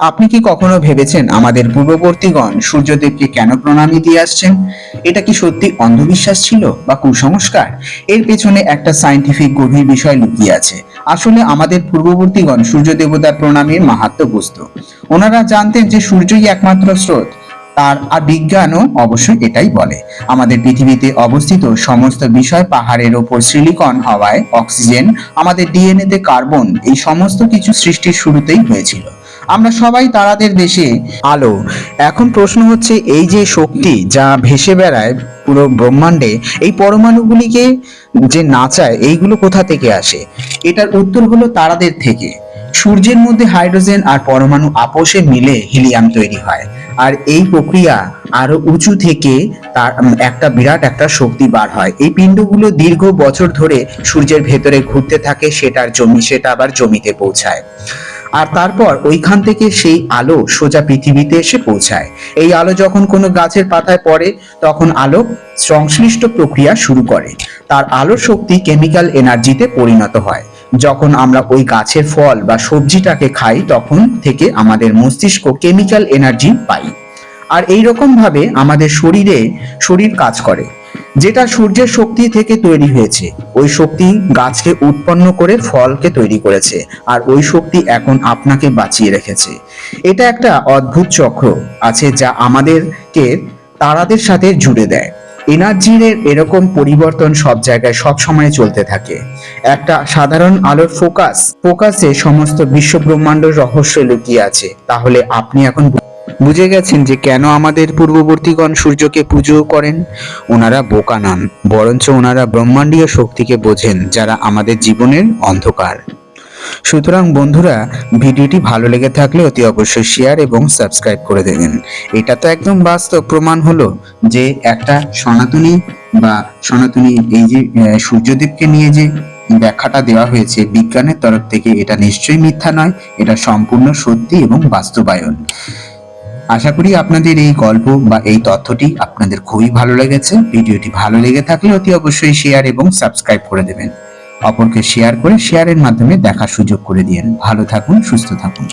আপনি কি কখনো ভেবেছেন আমাদের পূর্ববর্তীগণ সূর্যদেবকে কেন প্রণামী দিয়ে আসছেন? এটা কি সত্যি অন্ধবিশ্বাস ছিল বা কুসংস্কার? এর পেছনে একটা সায়েন্টিফিক গভীর বিষয় লুকিয়ে আছে। আসলে আমাদের পূর্ববর্তীগণ সূর্য দেবতার প্রণামীর মাহাত্ম বুঝতো। ওনারা জানতেন যে সূর্যই একমাত্র স্রোত। তার আর বিজ্ঞানও অবশ্যই এটাই বলে। আমাদের পৃথিবীতে অবস্থিত সমস্ত বিষয় পাহাড়ের ওপর সিলিকন হওয়ায় অক্সিজেন, আমাদের ডিএনএতে কার্বন, এই সমস্ত কিছু সৃষ্টির শুরুতেই হয়েছিল। আমরা সবাই তারাদের দেশে। আলো, এখন প্রশ্ন হচ্ছে এই যে শক্তি যা ভেসে বেড়ায় পুরো ব্রহ্মাণ্ডে, এই পরমাণুগুলিকে যে নাচায় এইগুলো কোথা থেকে আসে? এটার উত্তর হলো তারাদের থেকে। সূর্যের মধ্যে হাইড্রোজেন আর পরমাণু আপোষে মিলে হিলিয়াম তৈরি হয়। আর এই প্রক্রিয়া আরও উঁচু থেকে তার একটা বিরাট একটা শক্তি বার হয়। এই পিণ্ডগুলো দীর্ঘ বছর ধরে সূর্যের ভেতরে ঘুরতে থাকে, সেটার জমি, সেটা আবার জমিতে পৌঁছায়। আর তারপর ওইখান থেকে সেই আলো সোজা পৃথিবীতে এসে পৌঁছায়। এই আলো যখন কোনো গাছের পাতায় পড়ে, তখন আলো সংশ্লিষ্ট প্রক্রিয়া শুরু করে। তার আলো শক্তি কেমিক্যাল এনার্জিতে পরিণত হয়। যখন আমরা ওই গাছের ফল বা সবজিটাকে খাই, তখন থেকে আমাদের মস্তিষ্ক কেমিক্যাল এনার্জি পাই আর এই রকম ভাবে আমাদের শরীরে, শরীর কাজ করে। যেটা সূর্যের শক্তি থেকে তৈরি হয়েছে, ওই শক্তি গাছকে উৎপন্ন করে ফলকে তৈরি করেছে, আর ওই শক্তি এখন আপনাকে বাঁচিয়ে রেখেছে। এটা একটা অদ্ভুত চক্র আছে যা আমাদেরকে তারাদের সাথে জুড়ে দেয়। এনার্জির এরকম পরিবর্তন সব জায়গায় সব সময় চলতে থাকে। একটা সাধারণ আলোর ফোকাস, ফোকাসে সমস্ত বিশ্ব ব্রহ্মাণ্ড রহস্য লুকিয়ে আছে। তাহলে আপনি এখন বুঝে গেছেন যে কেন আমাদের পূর্ববর্তীগণ সূর্যকে পুজো করেন? ওনারা বোকা নন, বরঞ্চ ওনারা ব্রহ্মাণ্ডীয় শক্তিকে বোঝেন, যারা আমাদের জীবনের অন্ধকার। সুতরাং বন্ধুরা, ভিডিওটি ভালো লেগে থাকলে অতি অবশ্যই শেয়ার এবং সাবস্ক্রাইব করে দেবেন। এটা তো একদম বাস্তব প্রমাণ হলো যে একটা সনাতনী বা সনাতনী এই যে সূর্যদেবকে নিয়ে যে ব্যাখ্যাটা দেওয়া হয়েছে, বিজ্ঞানের তরফ থেকে এটা নিশ্চয়ই মিথ্যা নয়, এটা সম্পূর্ণ সত্যি এবং বাস্তবায়ন। আশা করি আপনাদের এই গল্প বা এই তথ্যটি আপনাদের খুবই ভালো লেগেছে। ভিডিওটি ভালো লেগে থাকলে অতি অবশ্যই শেয়ার এবং সাবস্ক্রাইব করে দেবেন। অপরকে শেয়ার করে শেয়ারের মাধ্যমে দেখার সুযোগ করে দিয়েন। ভালো থাকুন, সুস্থ থাকুন।